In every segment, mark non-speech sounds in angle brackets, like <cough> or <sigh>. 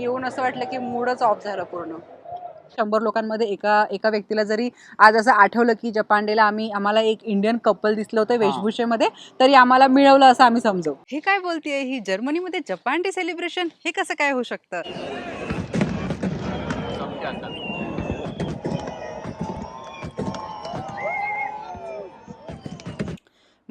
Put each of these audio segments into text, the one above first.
येऊन असं वाटलं की मूडच ऑफ झालं पूर्ण. शंभर लोकांमध्ये एका एका व्यक्तीला जरी आज असं आठवलं की जपान डेला आम्ही आम्हाला एक इंडियन कपल दिसलं होतं वेशभूषेमध्ये तरी आम्हाला मिळवलं असं आम्ही समजू. हे काय बोलतेय? ही जर्मनीमध्ये जपान डे सेलिब्रेशन हे कसं काय होऊ शकतं?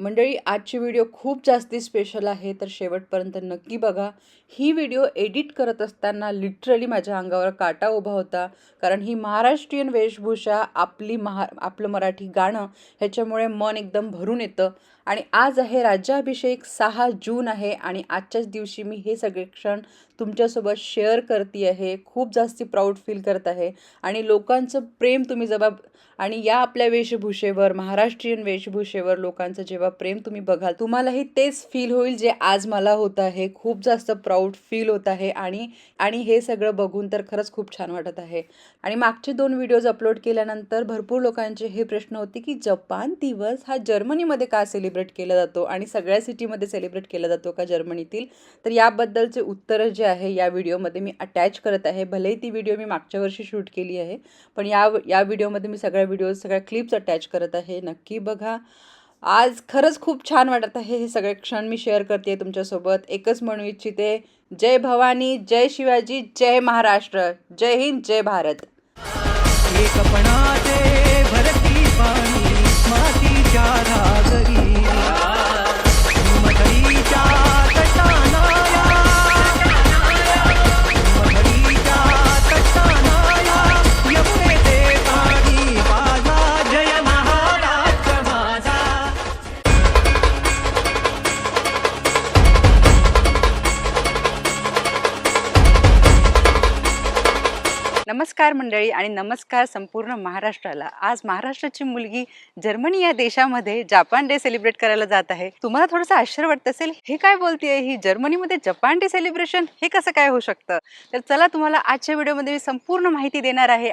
मंडळी आजची व्हिडिओ खूप जास्ती स्पेशल आहे तर शेवटपर्यंत नक्की बघा. ही व्हिडिओ एडिट करत असताना लिटरली माझ्या अंगावर काटा उभा होता कारण ही महाराष्ट्रीयन वेशभूषा आपली महा आपलं मराठी गाणं ह्याच्यामुळे मन एकदम भरून येतं. आणि आज आहे राज्याभिषेक सहा जून आहे आणि आजच्याच दिवशी मी हे सगळे क्षण तुमच्यासोबत शेअर करते आहे. खूप जास्ती प्राऊड फील करत आहे. आणि लोकांचं प्रेम तुम्ही जबाब आणि या आपल्या वेशभूषेवर महाराष्ट्रीयन वेशभूषेवर लोकांचं जेव्हा प्रेम तुम्ही बघाल तुम्हालाही तेच फील होईल जे आज मला होत आहे. खूप जास्त प्राऊड फील होत आहे आणि आणि हे सगळं बघून तर खरंच खूप छान वाटत आहे. आणि मागचे दोन व्हिडिओज अपलोड केल्यानंतर भरपूर लोकांचे हे प्रश्न होते की जपान दिवस हा जर्मनीमध्ये का सेलिब्रेट सेलिब्रेट केला जातो आणि सगळ्या सिटीमध्ये सेलिब्रेट केला जातो का जर्मनीतील? तर याबद्दलचे उत्तरं जे आहे या व्हिडिओमध्ये मी अटॅच करत आहे. भलेही ती व्हिडिओ मी मागच्या वर्षी शूट केली आहे पण या या व्हिडिओमध्ये मी सगळ्या व्हिडिओ सगळ्या क्लिप्स अटॅच करत आहे. नक्की बघा. आज खरंच खूप छान वाटत आहे. हे सगळे क्षण मी शेअर करते तुमच्यासोबत. एकच म्हणू इच्छिते. जय भवानी जय शिवाजी जय महाराष्ट्र. जय हिंद जय भारत. एक भरती पाणी मातीच्या घागरी नमस्कार मंडळी आणि नमस्कार संपूर्ण महाराष्ट्राला. आज महाराष्ट्राची मुलगी जर्मनी या देशामध्ये जापान डे सेलिब्रेट करायला जात आहे. तुम्हाला थोडंसं आश्चर्य वाटत असेल हे काय बोलतेय? ही जर्मनीमध्ये जपान डे सेलिब्रेशन हे कसं काय होऊ शकतं? तर चला तुम्हाला आजच्या व्हिडिओमध्ये मी संपूर्ण माहिती देणार आहे.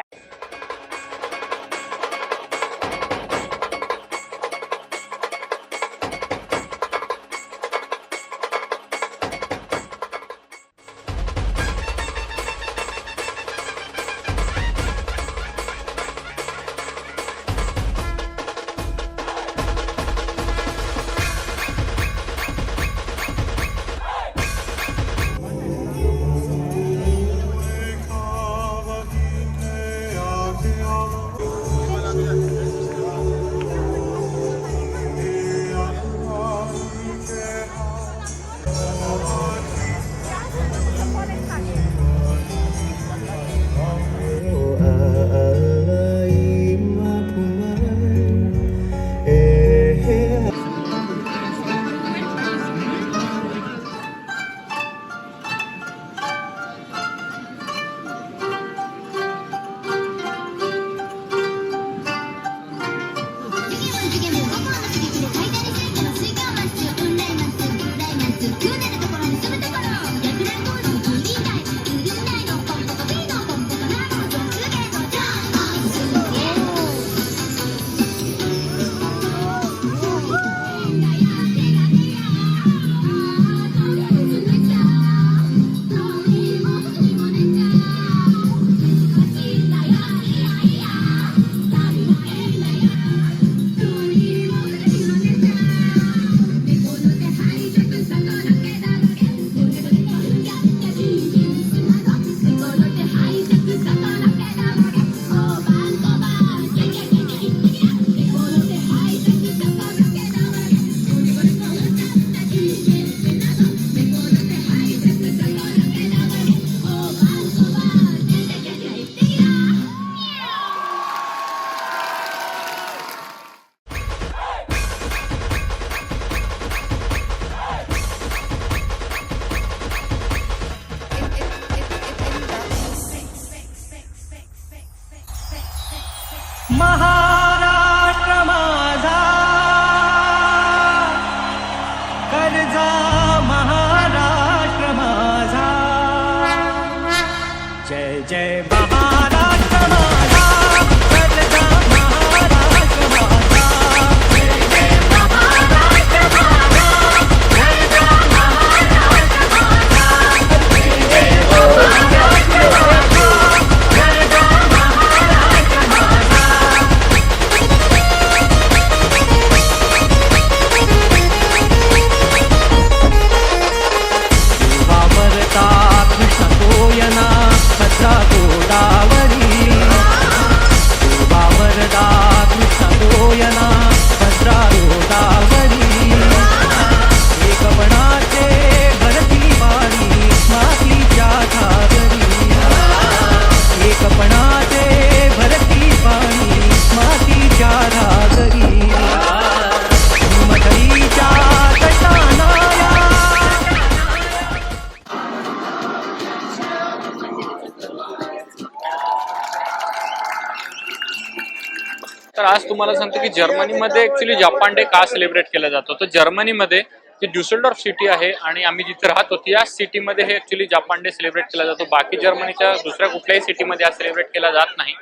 तर आज तुम्हाला सांगतो की जर्मनीमध्ये ऍक्च्युली जपान डे का सेलिब्रेट केला जातो? तर जर्मनीमध्ये जी ड्युसलडॉर्फ सिटी आहे आणि आम्ही जिथे राहतो त्या सिटीमध्ये हे ऍक्च्युली जपान डे सेलिब्रेट केला जातो. बाकी जर्मनीच्या दुसऱ्या कुठल्याही सिटीमध्ये हा सेलिब्रेट केला जात नाही.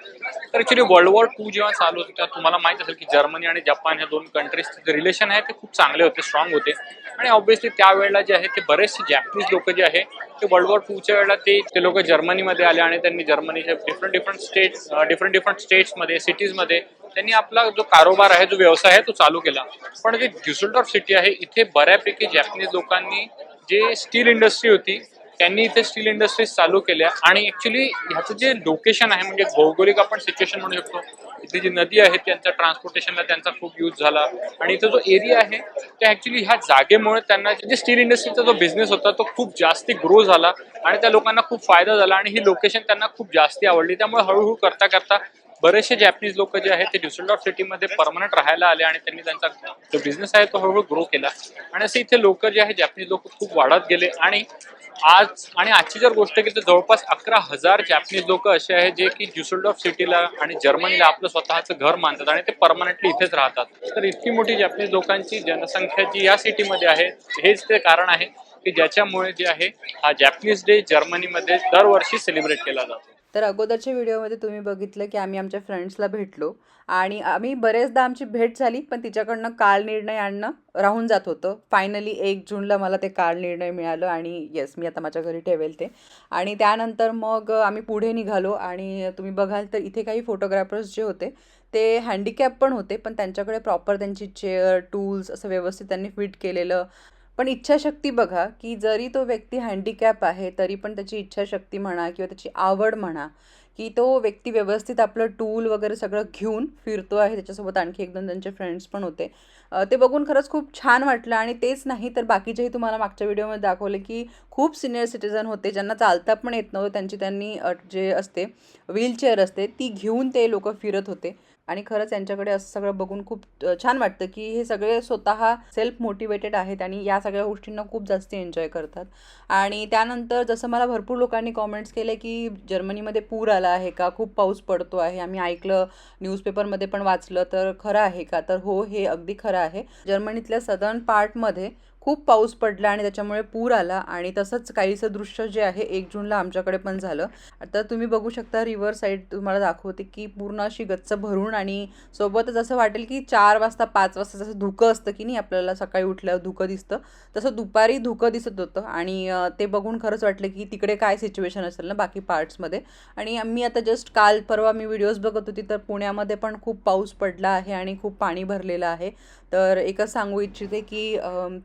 तर ऍक्च्युली वर्ल्ड वॉर टू जेव्हा चालू होतं तेव्हा तुम्हाला माहीत असेल की जर्मनी आणि जपान ह्या दोन कंट्रीजचे जे रिलेशन आहे ते खूप चांगले होते स्ट्रॉंग होते. आणि ऑब्व्हियसली त्यावेळेला जे आहे ते बरेचसे जॅपनीज लोक जे आहे ते वर्ल्ड वॉर टूच्या वेळेला ते ते लोक जर्मनीमध्ये आले आणि त्यांनी जर्मनीच्या different different states different different स्टेट्समध्ये सिटीजमध्ये त्यांनी आपला जो कारोबार आहे जो व्यवसाय आहे तो चालू केला. पण जे ड्युसलडॉर्फ सिटी आहे इथे बऱ्यापैकी जॅपनीज लोकांनी जे स्टील इंडस्ट्री होती त्यांनी इथे स्टील इंडस्ट्रीज चालू केल्या. आणि ऍक्च्युली ह्याचं जे लोकेशन आहे म्हणजे भौगोलिक आपण सिच्युएशन म्हणू शकतो. इथे जी नदी आहे त्यांचा ट्रान्सपोर्टेशनला त्यांचा खूप यूज झाला. आणि इथे जो एरिया आहे त्या ऍक्च्युली ह्या जागेमुळे त्यांना जे स्टील इंडस्ट्रीचा जो बिझनेस होता तो खूप जास्ती ग्रो झाला. आणि त्या लोकांना खूप फायदा झाला. आणि ही लोकेशन त्यांना खूप जास्ती आवडली. त्यामुळे हळूहळू करता करता बरेचसे जॅपनीज लोक जे आहेत ते ड्युसलडॉफ सिटीमध्ये परमनंट राहायला आले आणि त्यांनी त्यांचा जो बिझनेस आहे तो हळूहळू ग्रो केला. आणि असे इथे लोक जे आहेत जॅपनीज लोक खूप वाढत गेले. आणि आज आणि आजची जर गोष्ट केली तर जवळपास अकरा हजार जॅपनीज लोक असे आहेत जे की ड्युसलडॉफ सिटीला आणि जर्मनीला आपलं स्वतःचं घर मानतात आणि ते परमनंटली इथेच राहतात. तर इतकी मोठी जॅपनीज लोकांची जनसंख्या जी या सिटीमध्ये आहे हेच ते कारण आहे की ज्याच्यामुळे जे आहे हा जॅपनीज डे जर्मनीमध्ये दरवर्षी सेलिब्रेट केला जातो. तर अगोदरच्या व्हिडिओमध्ये तुम्ही बघितलं की आम्ही आमच्या फ्रेंड्सला भेटलो आणि आम्ही बरेचदा आमची भेट झाली पण तिच्याकडनं काल निर्णय आणणं राहून जात होतं. फायनली एक जूनला मला ते काल निर्णय मिळालं आणि येस मी आता माझ्या घरी ठेवेल ते. आणि त्यानंतर मग आम्ही पुढे निघालो आणि तुम्ही बघाल तर इथे काही फोटोग्राफर्स जे होते ते हँडिकॅप पण होते पण त्यांच्याकडे प्रॉपर त्यांची चेअर टूल्स असं व्यवस्थित त्यांनी फिट केलेलं पण इच्छाशक्ती बघा की जरी तो व्यक्ती हँडिकॅप आहे तरी पण त्याची इच्छाशक्ती म्हणा किंवा त्याची आवड म्हणा की तो व्यक्ती व्यवस्थित आपलं टूल वगैरे सगळं घेऊन फिरतो आहे. त्याच्यासोबत आणखी एक दोन त्यांचे फ्रेंड्स पण होते. ते बघून खरंच खूप छान वाटलं आणि तेच नाही तर बाकीचेही तुम्हाला मागच्या व्हिडिओमध्ये दाखवले की खूप सिनियर सिटीजन होते ज्यांना चालता पण येत नव्हतं. त्यांची त्यांनी जे असते व्हीलचेअर असते ती घेऊन ते लोक फिरत होते. आणि खरंच यांच्याकडे असं सगळं बघून खूप छान वाटतं की हे सगळे स्वतः सेल्फ मोटिवेटेड आहेत आणि या सगळ्या गोष्टींना खूप जास्त एन्जॉय करतात. आणि त्यानंतर जसं मला भरपूर लोकांनी कॉमेंट्स केले की जर्मनीमध्ये पूर आला आहे का? खूप पाऊस पडतो आहे. आम्ही ऐकलं न्यूजपेपरमध्ये पण वाचलं तर खरं आहे का? तर हो हे अगदी खरं आहे. जर्मनीतल्या सदर्न पार्टमध्ये खूप पाऊस पडला आणि त्याच्यामुळे पूर आला आणि तसंच काहीसं दृश्य जे आहे एक जूनला आमच्याकडे पण झालं. आता तुम्ही बघू शकता रिव्हर साईड तुम्हाला दाखवते की पूर्ण अशी गच्च भरून आणि सोबतच असं वाटेल की चार वाजता पाच वाजता जसं धुकं असतं की नाही आपल्याला सकाळी उठल्यावर धुकं दिसतं तसं दुपारी धुकं दिसत होतं आणि ते बघून खरंच वाटलं की तिकडे काय सिच्युएशन असेल ना बाकी पार्ट्समध्ये. आणि मी आता जस्ट काल परवा मी व्हिडिओज बघत होती तर पुण्यामध्ये पण खूप पाऊस पडला आहे आणि खूप पाणी भरलेलं आहे. तर एकच सांगू इच्छिते की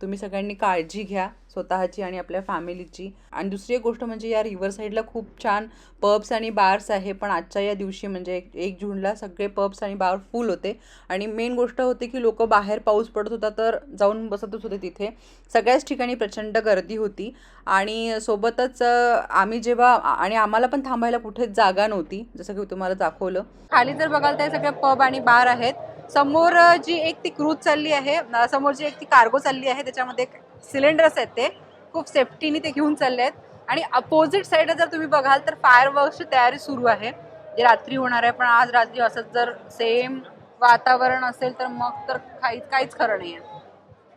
तुम्ही सगळं सगळ्यांनी काळजी घ्या स्वतःची आणि आपल्या फॅमिलीची. आणि दुसरी गोष्ट म्हणजे या रिव्हर साईडला खूप छान पब्स आणि बार्स आहे. पण आजच्या या दिवशी म्हणजे एक एक जूनला सगळे पब्स आणि बार फुल होते. आणि मेन गोष्ट होती की लोक बाहेर पाऊस पडत होता तर जाऊन बसतच होते तिथे. सगळ्याच ठिकाणी प्रचंड गर्दी होती. आणि सोबतच आम्ही जेव्हा आणि आम्हाला पण थांबायला कुठेच जागा नव्हती. जसं की तुम्हाला दाखवलं. खाली जर बघाल तर सगळे पब आणि बार आहेत. समोर जी एक ती क्रूज चालली आहे समोर जी एक ती कार्गो चालली आहे त्याच्यामध्ये सिलेंडर्स आहेत ते. खूप सेफ्टीने ते घेऊन चालले आहेत. आणि अपोजिट साईडला जर तुम्ही बघाल तर फायर वर्कची तयारी सुरू आहे. जे रात्री होणार आहे पण आज रात्री असंच जर सेम वातावरण असेल तर मग तर काहीच काहीच खरं नाही आहे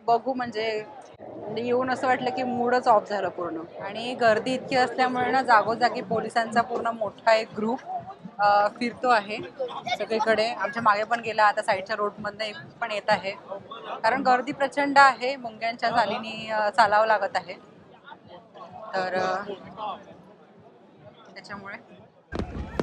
बघू म्हणजे म्हणजे येऊन असं वाटलं की मूडच ऑफ झालं पूर्ण. आणि गर्दी इतकी असल्यामुळे ना जागोजागी पोलिसांचा पूर्ण मोठा एक ग्रुप फिरतो आहे. सगळीकडे. आमच्या मागे पण गेला. आता साईडच्या रोडमधनं एक पण येत आहे. कारण गर्दी प्रचंड आहे. मुंग्यांच्या झालीनी चालावं लागत आहे. तर त्याच्यामुळे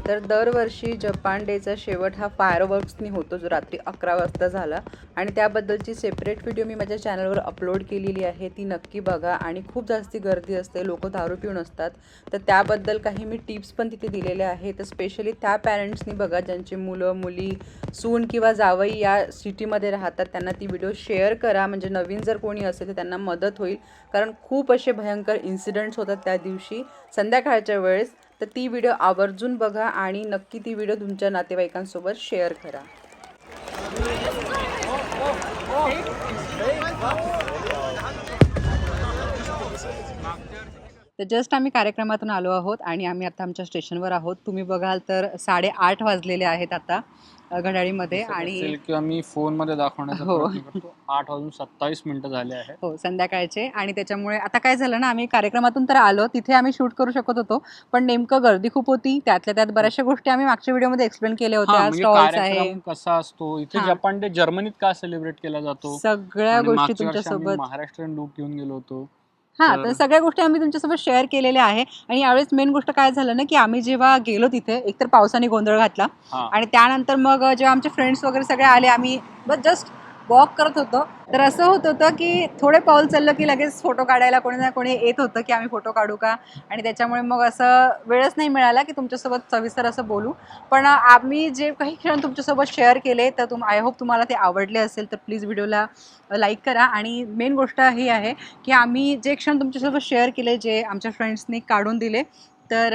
तर दरवर्षी जपान डेचा शेवट हा फायरवर्क्सनी होतो जो रात्री अकरा वाजता झाला. आणि त्याबद्दलची सेपरेट व्हिडिओ मी माझ्या चॅनलवर अपलोड केलेली आहे ती नक्की बघा. आणि खूप जास्ती गर्दी असते लोक दारू पिऊन असतात. तर त्याबद्दल काही मी टिप्स पण तिथे दिलेल्या आहेत. तर स्पेशली त्या पॅरेंट्सनी बघा ज्यांची मुलं मुली सून किंवा जावई या सिटीमध्ये राहतात त्यांना ती व्हिडिओ शेअर करा. म्हणजे नवीन जर कोणी असेल तर त्यांना मदत होईल. कारण खूप असे भयंकर इन्सिडेंट्स होतात त्या दिवशी. संध्याकाळच्या वेळेस तर ती व्हिडिओ आवर्जून बघा आणि नक्की ती व्हिडिओ तुमच्या नातेवाईकांसोबत शेअर करा तर जस्ट आम्ही कार्यक्रमातून आलो आहोत आणि आम्ही आता आमच्या स्टेशनवर आहोत. तुम्ही बघाल तर साडेआठ वाजलेले आहेत आता घड्याळीमध्ये आणि असेल किंवा मी फोनमध्ये दाखवण्याचा हो. आठ वाजून सत्तावीस मिनिटं झाले आहेत. हो संध्याकाळचे आणि त्याच्यामुळे आता काय झालं ना आम्ही कार्यक्रमातून तर आलो तिथे आम्ही शूट करू शकत होतो पण नेमकं गर्दी खूप होती त्यातल्या त्यात बऱ्याचशा गोष्टी आम्ही मागच्या व्हिडिओमध्ये एक्सप्लेन केल्या होत्या म्हणजे स्टॉल्स आहे कार्यक्रम कसा असतो इथे. जपान डे जर्मनीत का सेलिब्रेट केला जातो? सगळ्या गोष्टी आम्ही तुमच्यासोबत. महाराष्ट्रीयन लुक घेऊन गेलो होतो. हा तर- सगळ्या गोष्टी आम्ही तुमच्यासोबत शेअर केलेल्या आहे. आणि यावेळेस मेन गोष्ट काय झालं ना की आम्ही जेव्हा गेलो तिथे एकतर पावसाने गोंधळ घातला. आणि त्यानंतर मग जेव्हा आमचे फ्रेंड्स वगैरे सगळे आले आम्ही बस जस्ट वॉक करत होतो. तर असं होत होतं की थोडे पाऊल चाललं की लगेच फोटो काढायला कोणी ना कोणी येत होतं की आम्ही फोटो काढू का? आणि त्याच्यामुळे मग असं वेळच नाही मिळाला की तुमच्यासोबत सविस्तर असं बोलू. पण आम्ही जे काही क्षण तुमच्यासोबत शेअर केले तर तुम आय होप तुम्हाला ते आवडले असेल तर प्लीज व्हिडिओला लाईक करा. आणि मेन गोष्ट ही आहे की आम्ही जे क्षण तुमच्यासोबत शेअर केले जे आमच्या फ्रेंड्सनी काढून दिले तर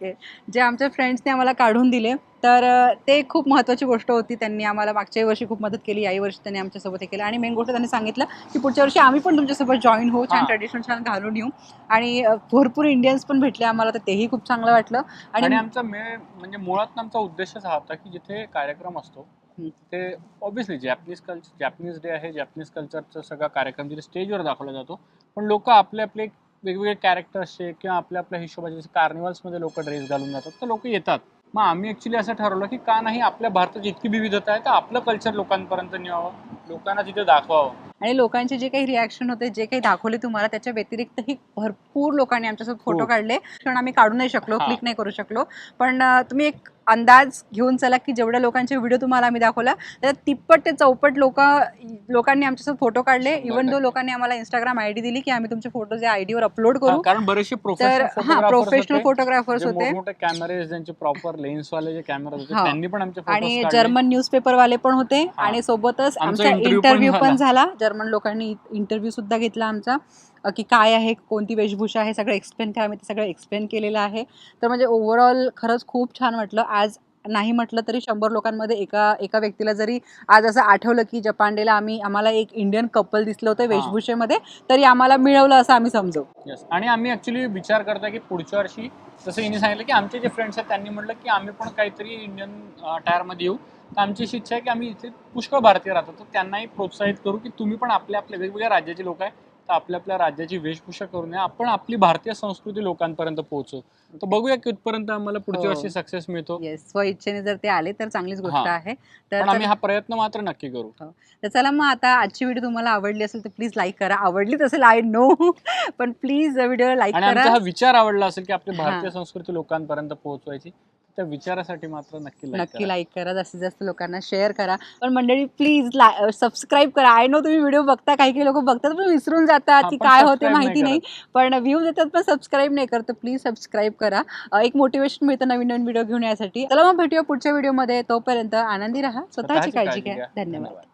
ओके. जे आमच्या फ्रेंड्सने आम्हाला काढून दिले तर ते खूप महत्त्वाची गोष्ट होती. त्यांनी आम्हाला मागच्या वर्षी खूप मदत केली. याही वर्षी त्यांनी आमच्यासोबत हे केलं. आणि मेन गोष्ट त्यांनी सांगितलं की पुढच्या वर्षी आम्ही पण तुमच्यासोबत जॉईन होऊ. छान. ट्रेडिशनल छान घालून येऊ. आणि भरपूर इंडियन्स पण भेटले आम्हाला तर तेही खूप चांगलं वाटलं. आणि आमचा मेळ म्हणजे मुळात आमचा उद्देशच हा होता की जिथे कार्यक्रम असतो. ते obviously Japanese culture Japanese day आहे. जॅपनीज कल्चरचा सगळा कार्यक्रम जिथे स्टेजवर दाखवला जातो. पण लोक आपले आपले वेगवेगळे कॅरेक्टर्सचे किंवा आपल्या आपल्या हिशोबाचे जसे कार्निवल्समध्ये लोक ड्रेस घालून जातात तर लोक येतात मग आम्ही ॲक्च्युली असं ठरवलं की का नाही आपल्या भारताची इतकी विविधता आहे तर आपलं कल्चर लोकांपर्यंत न्यावं लोकांना तिथे दाखवावं आणि लोकांचे जे काही रिॲक्शन होते जे काही दाखवले तुम्हाला त्याच्या व्यतिरिक्तही भरपूर लोकांनी आमच्यासोबत फोटो खूप. काढले क्षण आम्ही काढू नाही शकलो हा. क्लिक नाही करू शकलो पण तुम्ही एक अंदाज घेऊन चला की जेवढ्या लोकांचे व्हिडिओ तुम्हाला आम्ही दाखवला त्यात तिप्पट ते चौपट लोक लोकांनी आमच्यासोबत फोटो काढले इवन दो. लोकांनी आम्हाला इंस्टाग्राम आय डी दिली की आम्ही तुमचे फोटोज या आयडीवर अपलोड करू कारण बरेचसे तर प्रोफेशनल हा प्रोफेशनल फोटोग्राफर्स होते मोठमोठे कॅमेरे ज्यांचे प्रॉपर लेन्सवाले जे कॅमेरे होते हा. त्यांनी पण आमचे आणि. जर्मन न्यूजपेपरवाले पण होते. आणि सोबतच आमचा इंटरव्ह्यू पण झाला. जर्मन लोकांनी इंटरव्ह्यू सुद्धा घेतला आमचा की काय आहे कोणती वेशभूषा आहे सगळं एक्सप्लेन करा. मी ते सगळं एक्सप्लेन केलेलं आहे. तर म्हणजे ओव्हरऑल खरंच खूप छान वाटलं. आज नाही म्हटलं तरी शंभर लोकांमध्ये एका एका व्यक्तीला जरी आज असं आठवलं की जपान डेला आम्ही आम्हाला एक इंडियन कपल दिसलं होतं. वेशभूषेमध्ये तरी आम्हाला मिळवलं असं आम्ही समजू. Yes. आणि आम्ही ऍक्च्युली विचार करतोय की पुढच्या वर्षी जसं हिने सांगितलं की आमचे जे फ्रेंड्स आहेत त्यांनी म्हटलं की आम्ही पण काहीतरी इंडियनमध्ये येऊ. तर आमची अशी इच्छा आहे की आम्ही इथे पुष्कळ भारतीय राहतो. तर त्यांनाही प्रोत्साहित करू की तुम्ही पण आपल्या आपल्या वेगवेगळ्या राज्याचे लोक आहे. तर आपल्या आपल्या राज्याची वेशभूषा करून आपण आपली भारतीय संस्कृती लोकांपर्यंत पोहोचू. तर बघूया कितपर्यंत आम्हाला पुढच्या हो. वर्षी सक्सेस मिळतो. येस स्व इच्छेने जर ते आले तर चांगलीच गोष्ट हा. आहे. तर आम्ही हा प्रयत्न मात्र नक्की करू. तर चला मग आता आजची व्हिडिओ तुम्हाला आवडली असेल तर प्लीज लाईक करा. आवडलीच असेल आय नो <laughs> पण प्लीज व्हिडिओला लाईक करा. हा विचार आवडला असेल की आपली हा. भारतीय संस्कृती लोकांपर्यंत पोहोचवायची. त्या विचारासाठी मात्र नक्की नक्की. लाईक करा. जास्तीत जास्त लोकांना शेअर करा. पण मंडळी प्लीज सबस्क्राईब करा. आय नो तुम्ही व्हिडिओ बघता काही काही लोक बघतात पण विसरून जातात की काय होते माहिती नाही. पण व्ह्यूज येतात पण सबस्क्राईब नाही करत. प्लीज सबस्क्राईब करा. एक मोटिवेशन मिळतं नवीन नवीन व्हिडिओ घेऊन यासाठी चला मग भेटूया पुढच्या व्हिडिओमध्ये तोपर्यंत आनंदी राहा. स्वतःची काळजी घ्या. धन्यवाद.